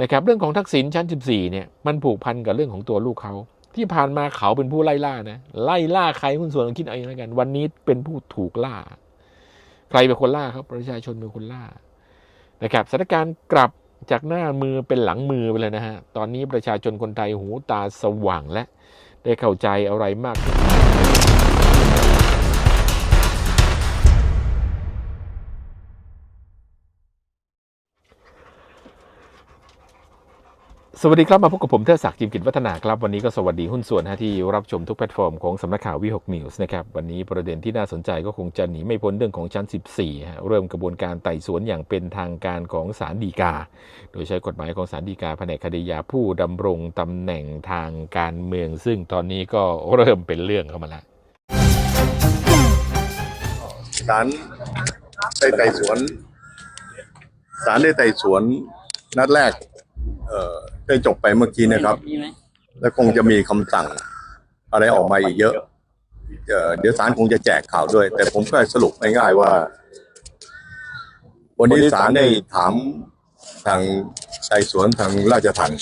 นะครับเรื่องของทักษิณชั้น 14เนี่ยมันผูกพันกับเรื่องของตัวลูกเขา ที่ผ่านมาเขาเป็นผู้ไล่ล่านะไล่ล่าใครหุ้นส่วนคิดเอาเองแล้วกัน วันนี้เป็นผู้ถูกล่า ใครเป็นคนล่าครับประชาชนเป็นคนล่านะครับสถานการณ์กลับจากหน้ามือเป็นหลังมือไปเลยนะฮะตอนนี้ประชาชนคนไทยหูตาสว่างและได้เข้าใจอะไรมากขึ้น สวัสดีครับ มาพบกับผมเทศศักดิ์จิมกิจวัฒนาครับ วันนี้ก็สวัสดีหุ้นส่วนนะที่รับชมทุกแพลตฟอร์มของสำนักข่าววิหกนิวส์นะครับ วันนี้ประเด็นที่น่าสนใจก็คงจะหนีไม่พ้นเรื่องของชั้น 14ฮะเริ่มกระบวนการไต่สวนอย่างเป็นทางการของศาลฎีกา โดยใช้กฎหมายของศาลฎีกาแผนกคดียาผู้ดำรงตำแหน่งทางการเมือง ซึ่งตอนนี้ก็เริ่มเป็นเรื่องเข้ามาแล้วศาลได้ไต่สวนศาลได้ไต่สวนนัดแรก เอ่อได้จบไปเมื่อกี้นะครับแล้วคงจะมีคำสั่งอะไรออกมาอีกเยอะเอ่อเดี๋ยวศาลคงจะแจกข่าวด้วย แต่ผมก็สรุปง่ายๆว่า วันนี้ศาลได้ถามทางไต่สวนทางราชทัณฑ์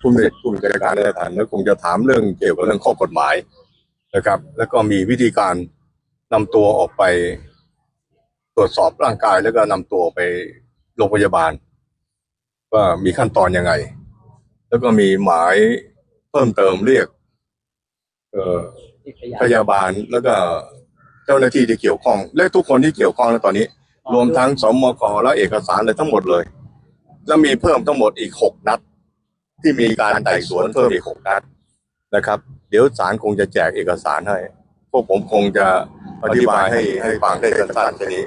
ผู้มีผู้มีกิจการราชทัณฑ์แล้วคงจะถามเรื่องเกี่ยวกับเรื่องข้อกฎหมายนะครับ แล้วก็มีวิธีการนำตัวออกไป ตรวจสอบร่างกายแล้วก็นำตัวไปโรงพยาบาล ว่ามีขั้นตอนยังไง แล้วก็มีหมายเพิ่มเติมเรียก เอ่อพยาบาลแล้วก็เจ้าหน้าที่ที่เกี่ยวข้อง และทุกคนที่เกี่ยวข้องแล้วตอนนี้ รวมทั้งสมกและเอกสารอะไรทั้งหมดเลย แล้วมีเพิ่มทั้งหมดอีกหกนัด ที่มีการไต่สวนเพิ่มอีกหกนัดนะครับ เดี๋ยวศาลคงจะแจกเอกสารให้ พวกผมคงจะอธิบายให้ให้ฟังได้สั้นๆแค่นี้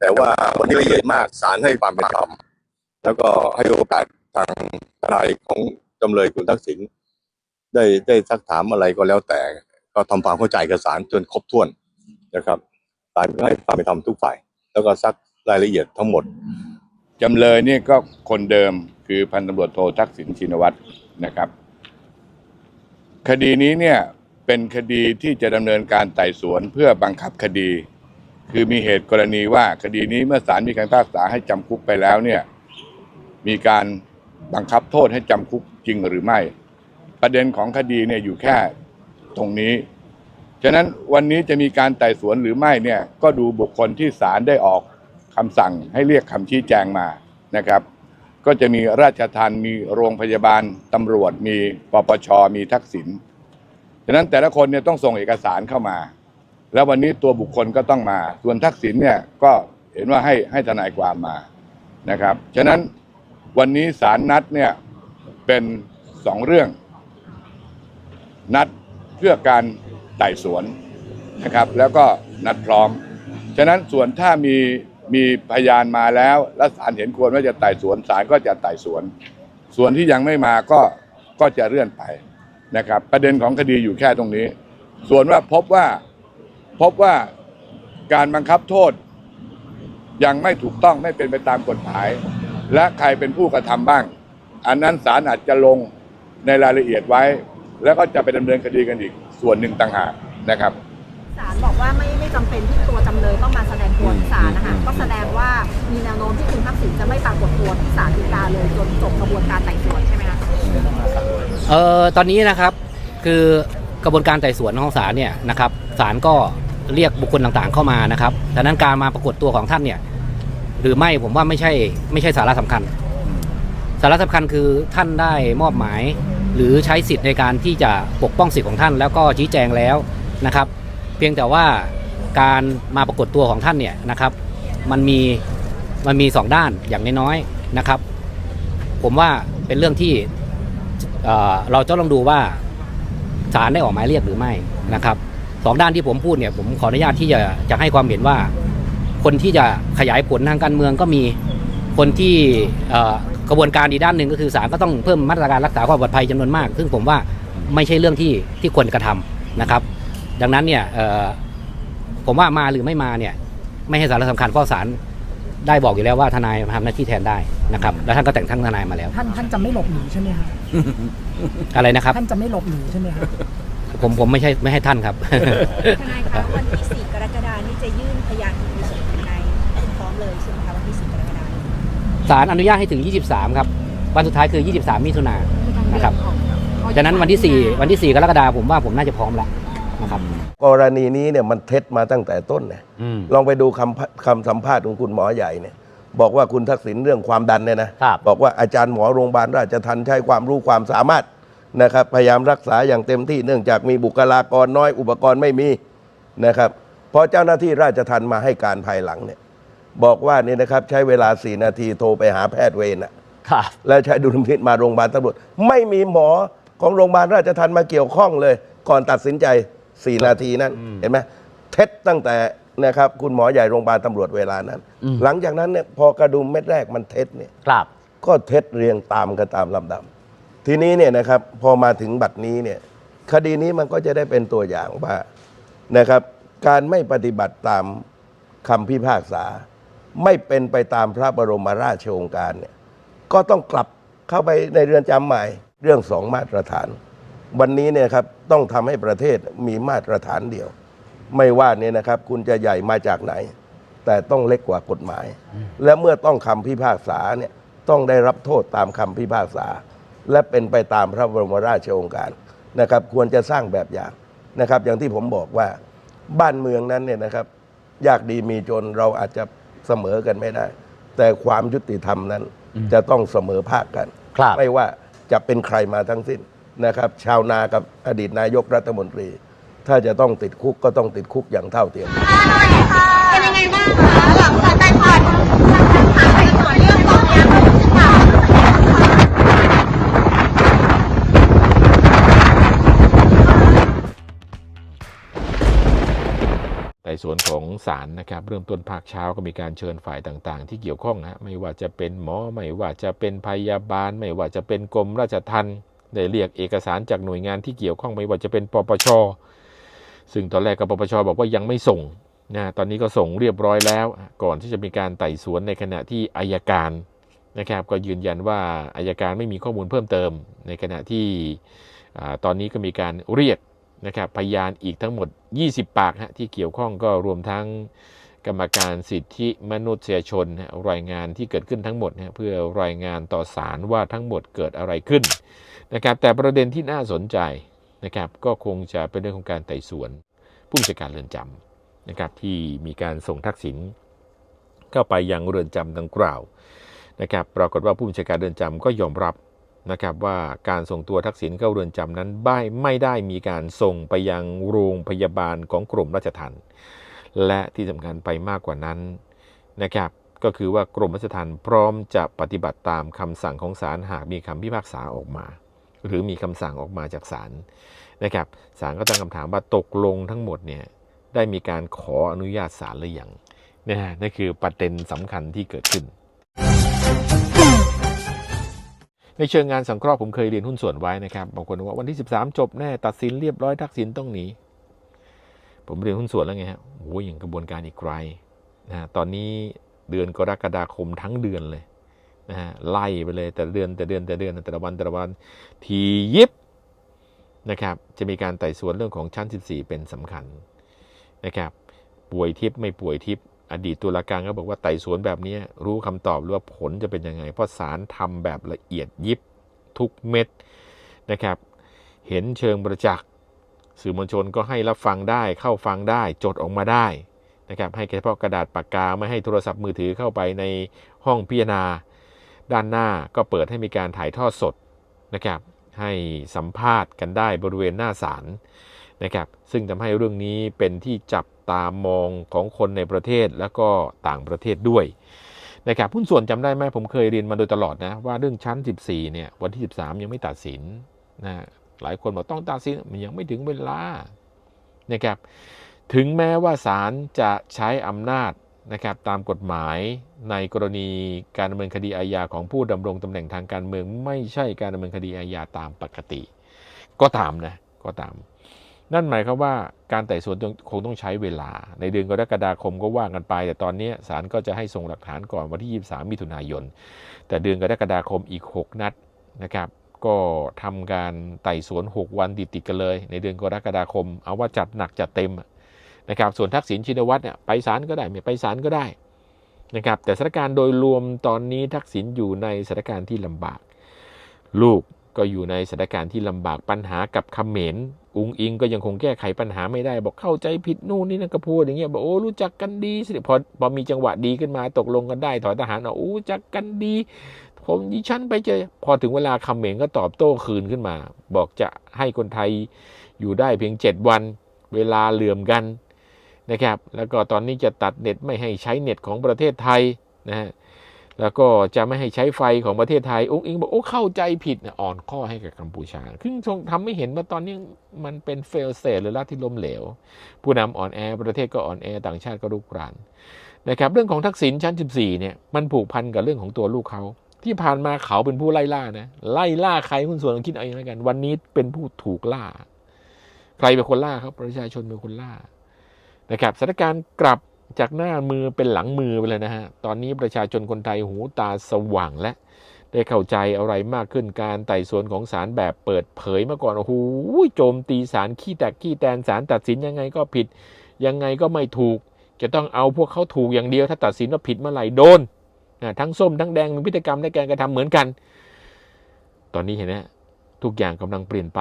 แต่ว่าวันนี้ละเอียดมากศาลให้ความเป็นธรรม แล้วก็ให้โอกาสทางทนายของจำเลยคุณทักษิณได้ได้ซักถามอะไรก็แล้วแต่ ก็ทำความเข้าใจกับศาลจนครบถ้วนนะครับศาลก็ให้ความเป็นธรรมทุกฝ่าย แล้วก็ซักรายละเอียดทั้งหมดจำเลยเนี่ยก็คนเดิมคือพันตำรวจโททักษิณชินวัตรนะครับ คดีนี้เนี่ยเป็นคดีที่จะดำเนินการไต่สวนเพื่อบังคับคดี คือมีเหตุกรณีว่าคดีนี้เมื่อศาลมีคำพิพากษาให้จำคุกไปแล้วเนี่ย มีการบังคับโทษให้จำคุกจริงหรือไม่ ประเด็นของคดีเนี่ยอยู่แค่ตรงนี้ ฉะนั้นวันนี้จะมีการไต่สวนหรือไม่เนี่ยก็ดูบุคคลที่ศาลได้ออกคำสั่งให้เรียกคำชี้แจงมานะครับ ก็จะมีราชทัณฑ์มีโรงพยาบาลตำรวจ มีปปช มีทักษิณฉะนั้นแต่ละคนเนี่ยต้องส่งเอกสารเข้ามา แล้ววันนี้ตัวบุคคลก็ต้องมา ส่วนทักษิณเนี่ยก็เห็นว่าให้ให้ทนายความมานะครับ ฉะนั้น วันนี้ศาลนัดเนี่ยเป็นสองเรื่อง นัดเพื่อการไต่สวนนะครับ แล้วก็นัดพร้อม ฉะนั้นส่วนถ้ามีมีพยานมาแล้ว และศาลเห็นควรว่าจะไต่สวนศาลก็จะไต่สวน ส่วนที่ยังไม่มาก็ก็จะเลื่อนไปนะครับ ประเด็นของคดีอยู่แค่ตรงนี้ ส่วนว่าพบว่าพบว่าการบังคับโทษยังไม่ถูกต้องไม่เป็นไปตามกฎหมาย และใครเป็นผู้กระทำบ้าง อันนั้นศาลอาจจะลงในรายละเอียดไว้ แล้วก็จะไปดำเนินคดีกันอีกส่วนหนึ่งต่างหากนะครับศาลบอกว่าไม่ไม่จำเป็นที่ตัวจำเลยต้องมาแสดงตัวที่ศาลนะคะก็แสดงว่ามีแนวโน้มที่คุณทักษิณจะไม่ปรากฏตัวที่ศาลฎีกาเลยจนจบกระบวนการไต่สวนใช่ไหมคะเออตอนนี้นะครับคือกระบวนการไต่สวนของศาลเนี่ยนะครับศาลก็เรียกบุคคลต่างๆเข้ามานะครับดังนั้นการมาปรากฏตัวของท่านเนี่ย หรือไม่ผมว่าไม่ใช่ไม่ใช่สาระสำคัญ สาระสำคัญคือท่านได้มอบหมาย หรือใช้สิทธิ์ในการที่จะปกป้องสิทธิ์ของท่าน แล้วก็ชี้แจงแล้วนะครับ เพียงแต่ว่าการมาปรากฏตัวของท่านเนี่ยนะครับมันมีมันมีสองด้านอย่างน้อยๆนะครับ ผมว่าเป็นเรื่องที่เอ่อเราจะต้องดูว่าศาลได้ออกหมายเรียกหรือไม่นะครับสองด้านที่ผมพูดเนี่ยผมขออนุญาตที่จะจะให้ความเห็นว่า คนที่จะขยายผลทางการเมืองก็มีคนที่เอ่อกระบวนการอีกด้านหนึ่งก็คือศาลก็ต้องเพิ่มมาตรการรักษาความปลอดภัยจำนวนมาก ซึ่งผมว่าไม่ใช่เรื่องที่ที่ควรกระทำนะครับ ดังนั้นเนี่ยเอ่อผมว่ามาหรือไม่มาเนี่ยไม่ให้สาระสำคัญเพราะศาลได้บอกอยู่แล้วว่าทนายมาทำหน้าที่แทนได้นะครับ แล้วท่านก็แต่งตั้งทนายมาแล้ว ท่านท่านจะไม่หลบหนีใช่ไหมครับอะไรนะครับ ท่านจะไม่หลบหนีใช่ไหมครับผมผมไม่ใช่ไม่ให้ท่านครับทนายคะวันที่4กรกฎาคมนี่จะยื่นพยานมีส่วนในพร้อม เลยใช่ไหมคะวันที่4กรกฎาคมศาลอนุญาตให้ถึง 23 ครับ วันสุดท้ายคือ 23 มิถุนายนนะครับฉะนั้นวันที่ 4 วันที่ 4 กรกฎาคมผมว่าผมน่าจะพร้อมแล้วนะครับกรณีนี้เนี่ยมันเท็จมาตั้งแต่ต้นเนี่ยอืมลองไปดูคำคำสัมภาษณ์ของคุณหมอใหญ่เนี่ยบอกว่าคุณทักษิณเรื่องความดันเนี่ยนะครับบอกว่าอาจารย์หมอโรงพยาบาลราชทันใช้ความรู้ความสามารถนะครับพยายามรักษาอย่างเต็มที่เนื่องจากมีบุคลากรน้อยอุปกรณ์ไม่มีนะครับพอเจ้าหน้าที่ราชทันมาให้การภายหลังเนี่ย บอกว่านี่นะครับใช้เวลา 4 นาทีโทรไปหาแพทย์เวรน่ะครับแล้วใช้ดุลพินิจมาโรงพยาบาลตำรวจ ไม่มีหมอของโรงพยาบาลราชทันมาเกี่ยวข้องเลย ก่อนตัดสินใจ 4 นาทีนั้นเห็นไหมเท็จตั้งแต่นะครับคุณหมอใหญ่โรงพยาบาลตำรวจเวลานั้นอืมหลังจากนั้นเนี่ยพอกระดุมเม็ดแรกมันเท็จเนี่ยครับ ก็เท็จเรียงตามกันตามลำดับ ทีนี้เนี่ยนะครับพอมาถึงบัดนี้เนี่ยคดีนี้มันก็จะได้เป็นตัวอย่างว่านะครับ การไม่ปฏิบัติตามคำพิพากษา ไม่เป็นไปตามพระบรมราชโองการเนี่ยก็ต้องกลับเข้าไปในเรือนจำใหม่เรื่องสองมาตรฐาน วันนี้เนี่ยครับต้องทำให้ประเทศมีมาตรฐานเดียว ไม่ว่าเนี่ยนะครับ คุณจะใหญ่มาจากไหน แต่ต้องเล็กกว่ากฎหมาย และเมื่อต้องคำพิพากษาเนี่ยต้องได้รับโทษตามคำพิพากษา และเป็นไปตามพระบรมราชโองการนะครับควรจะสร้างแบบอย่างนะครับ อย่างที่ผมบอกว่าบ้านเมืองนั้นเนี่ยนะครับ ยากดีมีจนเราอาจจะ เสมอกันไม่ได้ แต่ความยุติธรรมนั้นจะต้องเสมอภาคกันครับไม่ว่าจะเป็นใครมาทั้งสิ้นนะครับ ชาวนากับอดีตนายกรัฐมนตรี ถ้าจะต้องติดคุกก็ต้องติดคุกอย่างเท่าเทียมเป็นยังไงบ้างคะหลังจากการผ่านการไต่สวนเรื่องฟ้องร้อ สวนของศาลนะครับเริ่มต้นภาคเช้าก็มีการเชิญฝ่ายต่างๆ ที่เกี่ยวข้องฮะไม่ว่าจะเป็นหมอไม่ว่าจะเป็นพยาบาล ไม่ว่าจะเป็นกรมราชทัณฑ์ได้เรียกเอกสารจากหน่วยงานที่เกี่ยวข้องไม่ว่าจะเป็นปปช ซึ่งตอนแรกกับปปชบอกว่ายังไม่ส่งนะตอนนี้ก็ส่งเรียบร้อยแล้ว ก่อนที่จะมีการไต่สวนในขณะที่อายการนะครับก็ยืนยันว่าอายการไม่มีข้อมูลเพิ่มเติม ในขณะที่อตอนนี้ก็มีการเรียก นะครับพยานอีกทั้งหมด 20 ปากฮะที่เกี่ยวข้องก็รวมทั้งกรรมการสิทธิมนุษยชนรายงานที่เกิดขึ้นทั้งหมดฮะเพื่อรายงานต่อศาลว่าทั้งหมดเกิดอะไรขึ้นนะครับแต่ประเด็นที่น่าสนใจนะครับก็คงจะเป็นเรื่องของการไต่สวนผู้บัญชาการเรือนจำนะครับที่มีการส่งทักษิณเข้าไปยังเรือนจำดังกล่าวนะครับปรากฏว่าผู้บัญชาการเรือนจำก็ยอมรับ นะครับว่าการส่งตัวทักษิณเข้าเรือนจำนั้นไม่ไม่ได้มีการส่งไปยังโรงพยาบาลของกรมราชทัณฑ์และที่สำคัญไปมากกว่านั้นนะครับก็คือว่ากรมราชทัณฑ์พร้อมจะปฏิบัติตามคำสั่งของศาลหากมีคำพิพากษาออกมา หรือมีคำสั่งออกมาจากศาลนะครับศาลก็ตั้งคำถามว่าตกลงทั้งหมดเนี่ยได้มีการขออนุญาตศาลหรือยังนะฮะนั่นคือประเด็นสำคัญที่เกิดขึ้น ในเชิงงานสังเคราะห์ผมเคยเรียนหุ้นส่วนไว้นะครับบางคนว่าวันที่ 13 จบแน่ตัดสินเรียบร้อยทักษิณต้องหนีผมเรียนหุ้นส่วนแล้วไงฮะโอ้ยอย่างกระบวนการอีกไกลนะตอนนี้เดือนกรกฎาคมทั้งเดือนเลยนะฮะไล่ไปเลยแต่เดือนแต่เดือนแต่เดือนแต่ละวันแต่ละวันทียิบนะครับจะมีการไต่สวนเรื่องของชั้น 14 เป็นสำคัญนะครับป่วยทิพย์ไม่ป่วยทิพย์ อดีตตุลาการก็บอกว่าไต่สวนแบบนี้รู้คำตอบรือว่าผลจะเป็นยังไง เพราะศาลทำแบบละเอียดยิบทุกเม็ดนะครับ เห็นเชิงประจักษ์สื่อมวลชนก็ให้รับฟังได้เข้าฟังได้จดออกมาได้นะครับให้เฉพาะกระดาษปากกาไม่ให้โทรศัพท์มือถือเข้าไปในห้องพิจารณา ด้านหน้าก็เปิดให้มีการถ่ายทอดสดนะครับให้สัมภาษณ์กันได้บริเวณหน้าศาล นะครับซึ่งทำให้เรื่องนี้เป็นที่จับตามองของคนในประเทศแล้วก็ต่างประเทศด้วยนะครับหุ้นส่วนจำได้ไหมผมเคยเรียนมาโดยตลอดนะว่าเรื่องชั้น 14เนี่ยวันที่ 13 ยังไม่ตัดสินนะหลายคนบอกต้องตัดสินมันยังไม่ถึงเวลานะครับถึงแม้ว่าศาลจะใช้อำนาจนะครับตามกฎหมายในกรณีการดำเนินคดีอาญาของผู้ดำรงตำแหน่งทางการเมือง ไม่ใช่การดำเนินคดีอาญาตามปกติ ก็ตามนะก็ตาม นั่นหมายความว่าการไต่สวนคงต้องใช้เวลา ในเดือนกรกฎาคมก็ว่ากันไป แต่ตอนนี้ศาลก็จะให้ส่งหลักฐานก่อนวันที่ 23 มิถุนายน แต่เดือนกรกฎาคมอีก 6 นัดนะครับ ก็ทำการไต่สวน 6 วันติดติดกันเลย ในเดือนกรกฎาคม เอาว่าจัดหนักจัดเต็มนะครับส่วนทักษิณชินวัตรเนี่ยไปศาลก็ได้ไม่ไปศาลก็ได้นะครับแต่สถานการณ์โดยรวมตอนนี้ทักษิณอยู่ในสถานการณ์ที่ลำบาก ลูก ก็อยู่ในสถานการณ์ที่ลำบากปัญหากับเขมรอุงอิงก็ยังคงแก้ไขปัญหาไม่ได้ บอกเข้าใจผิดนู่นนี่นั่นก็พูดอย่างเงี้ยบอกโอ้รู้จักกันดีสิพอพอมีจังหวะดีขึ้นมาตกลงกันได้ถอยทหารเอาอู้รู้จักกันดีผมดิฉันไปเจอพอถึงเวลาเขมรก็ตอบโต้คืนขึ้นมา บอกจะให้คนไทยอยู่ได้เพียง 7 วัน เวลาเหลื่อมกันนะครับ แล้วก็ตอนนี้จะตัดเน็ตไม่ให้ใช้เน็ตของประเทศไทยนะฮะ แล้วก็จะไม่ให้ใช้ไฟของประเทศไทยองค์อิงบอกโอ้เข้าใจผิดนะอ่อนข้อให้กับกัมพูชาซึ่งทรงทำให้เห็นว่าตอนนี้มันเป็นเฟลเซหรือลัทธิล้มเหลว ผู้นำอ่อนแอประเทศก็อ่อนแอต่างชาติก็รุกรานนะครับเรื่องของทักษิณชั้น 14เนี่ยมันผูกพันกับเรื่องของตัวลูกเขา ที่ผ่านมาเขาเป็นผู้ไล่ล่านะไล่ล่าใครคุณส่วนคิดเอาเองแล้วกัน วันนี้เป็นผู้ถูกล่า ใครเป็นคนล่าครับประชาชนเป็นคนล่านะครับสถานการณ์กลับ จากหน้ามือเป็นหลังมือไปเลยนะฮะ ตอนนี้ประชาชนคนไทยหูตาสว่างและได้เข้าใจอะไรมากขึ้นการไต่สวนของศาลแบบเปิดเผยมาก่อนโอ้โหโจมตีศาลขี้แตกขี้แตนศาลตัดสินยังไงก็ผิด ยังไงก็ไม่ถูก จะต้องเอาพวกเขาถูกอย่างเดียว ถ้าตัดสินว่าผิดเมื่อไหร่โดนนะทั้งส้มทั้งแดงมีพฤติกรรมในการกระทำเหมือนกัน ตอนนี้เห็นไหมทุกอย่างกำลังเปลี่ยนไป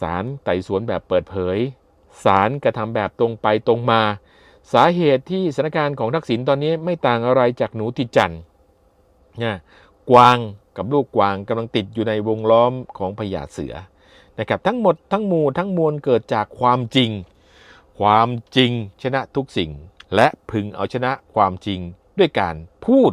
ศาลไต่สวนแบบเปิดเผยศาลกระทำแบบตรงไปตรงมา สาเหตุที่สถานการณ์ของทักษิณตอนนี้ไม่ต่างอะไรจากหนูติดจันนะกวางกับลูกกวางกำลังติดอยู่ในวงล้อมของพญาเสือนะครับทั้งหมดทั้งมูทั้งมวลเกิดจากความจริง ความจริงชนะทุกสิ่ง และพึงเอาชนะความจริงด้วยการพูด